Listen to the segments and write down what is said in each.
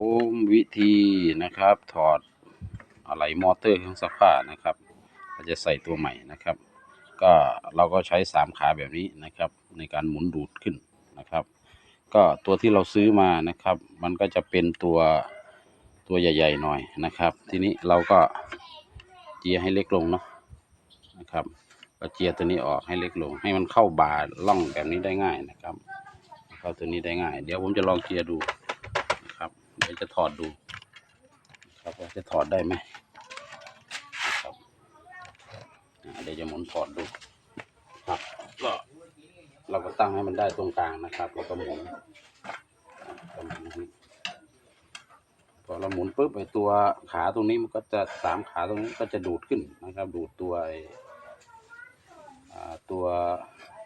โอ้วิธีนะครับ ถอดอะไรมอเตอร์เครื่องซักผ้านะครับก็จะใส่ตัวใหม่นะครับ ก็เราก็ใช้สามขาแบบนี้นะครับ ในการหมุนดูดขึ้นนะครับ ก็ตัวที่เราซื้อมานะครับ มันก็จะเป็นตัวตัวใหญ่ ๆ หน่อยนะครับ ทีนี้เราก็เจียให้เล็กลงเนาะนะครับก็เจียตัวนี้ออกให้เล็กลง ให้มันเข้าบาล่องแบบนี้ได้ง่ายนะครับ เข้าตัวนี้ได้ง่าย เดี๋ยวผมจะลองเจียดู ดี๋ยวจะถอดดูครับว่าจะถอดได้ไหมครับเดี๋ยวจะหมุนถอดดูครับก็เราก็ตั้งให้มันได้ตรงกลางนะครับแล้วก็หมุนพอเราหมุนปุ๊บไอตัวขาตรงนี้มันก็จะสามขาตรงนี้ก็จะดูดขึ้นนะครับ ดูดตัวตัว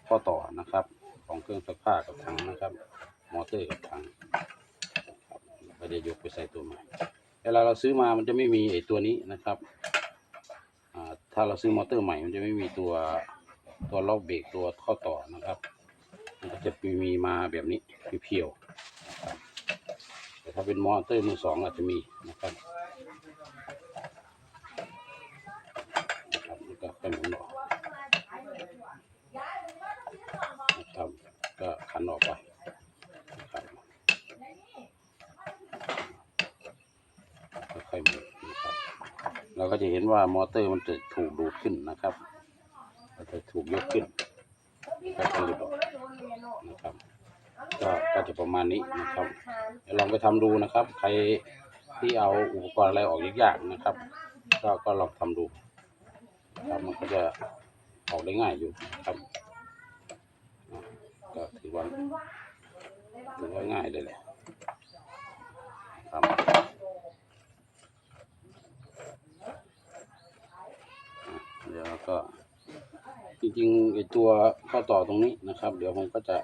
ข้อต่อนะครับ ของเครื่องซักผ้ากับถังนะครับ มอเตอร์กับถัง เราจะยกไปใส่ตัวใหม่เวลาเราซื้อมามันจะไม่มีไอ้ตัวนี้นะครับถ้าเราซื้อมอเตอร์ใหม่มันจะไม่มีตัวตัวล็อกเบรกตัวข้อต่อนะครับ มันจะมีมาแบบนี้เพียวๆแต่ถ้าเป็นมอเตอร์มือสองอาจจะมีนะครับแล้วก็ค่อยหมุนออกนะครับก็ขันออกไปนะครับ ค่อยหมุนะครับเราก็จะเห็นว่ามอเตอร์มันจะถูกดูดขึ้นนะครับมันจะถูกยกขึ้นก็จะหลุดออกนะครับก็ก็จะประมาณนี้นะครับเดี๋ยวลองไปทำดูนะครับ ใครที่เอาอุปกรณ์อะไรออกยากๆนะครับ ก็ก็ลองทำดูครับมันก็จะออกได้ง่ายอยู่ครับ ก็ถือว่าถือว่าง่ายเลยแหละครับอะเดี๋ยวก็จริงๆไอตัวข้อต่อตรงนี้นะครับ เดี๋ยวผมก็จะ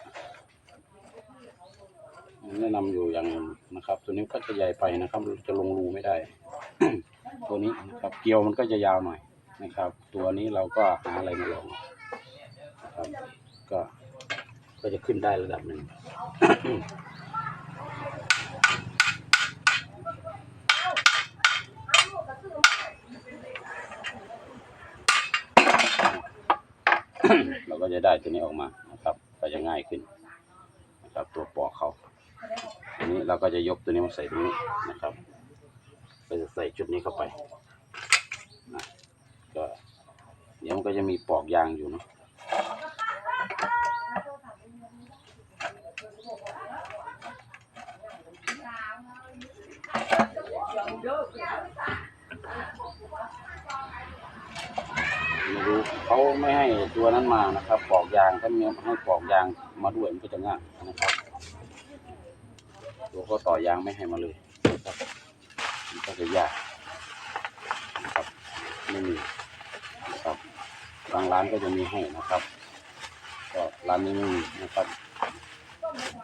แนะนำอยู่อย่างหนึ่งนะครับ ตัวนี้ก็จะใหญ่ไปนะครับ จะลงรูไม่ได้ ตัวนี้นะครับเกลียวมันก็จะยาวหน่อยนะครับ ตัวนี้เราก็หาอะไรมาลองนะครับ ก็ก็จะขึ้นได้ระดับหนึ่ง เราก็จะได้ตัวนี้ออกมานะครับ ก็จะง่ายขึ้นนะครับ ตัวปอกเขาทีนี้เราก็จะยกตัวนี้มาใส่ตรงนี้นะครับก็จะใส่ชุดนี้เข้าไปนะก็เดี๋ยวมันก็จะมีปอกยางอยู่เนาะ เขาไม่ให้ตัวนั้นมานะครับปอกยางถ้ามีให้ปอกยางมาด้วยมันก็จะง่ายนะครับ ตัวก็ต่อยางไม่ให้มาเลยนะครับมันก็จะยากนะครับไม่มีนะครับบางร้านก็จะมีให้นะครับ ก็ร้านนี้ไม่มีนะครับ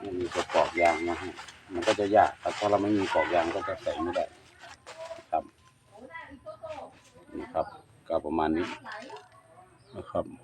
ไม่มีตัวปอกยางมาให้มันก็จะยากแต่ถ้าเราไม่มีปอกยางก็จะใส่ไม่ได้นะครับนะครับก็ประมาณนี้ ครับ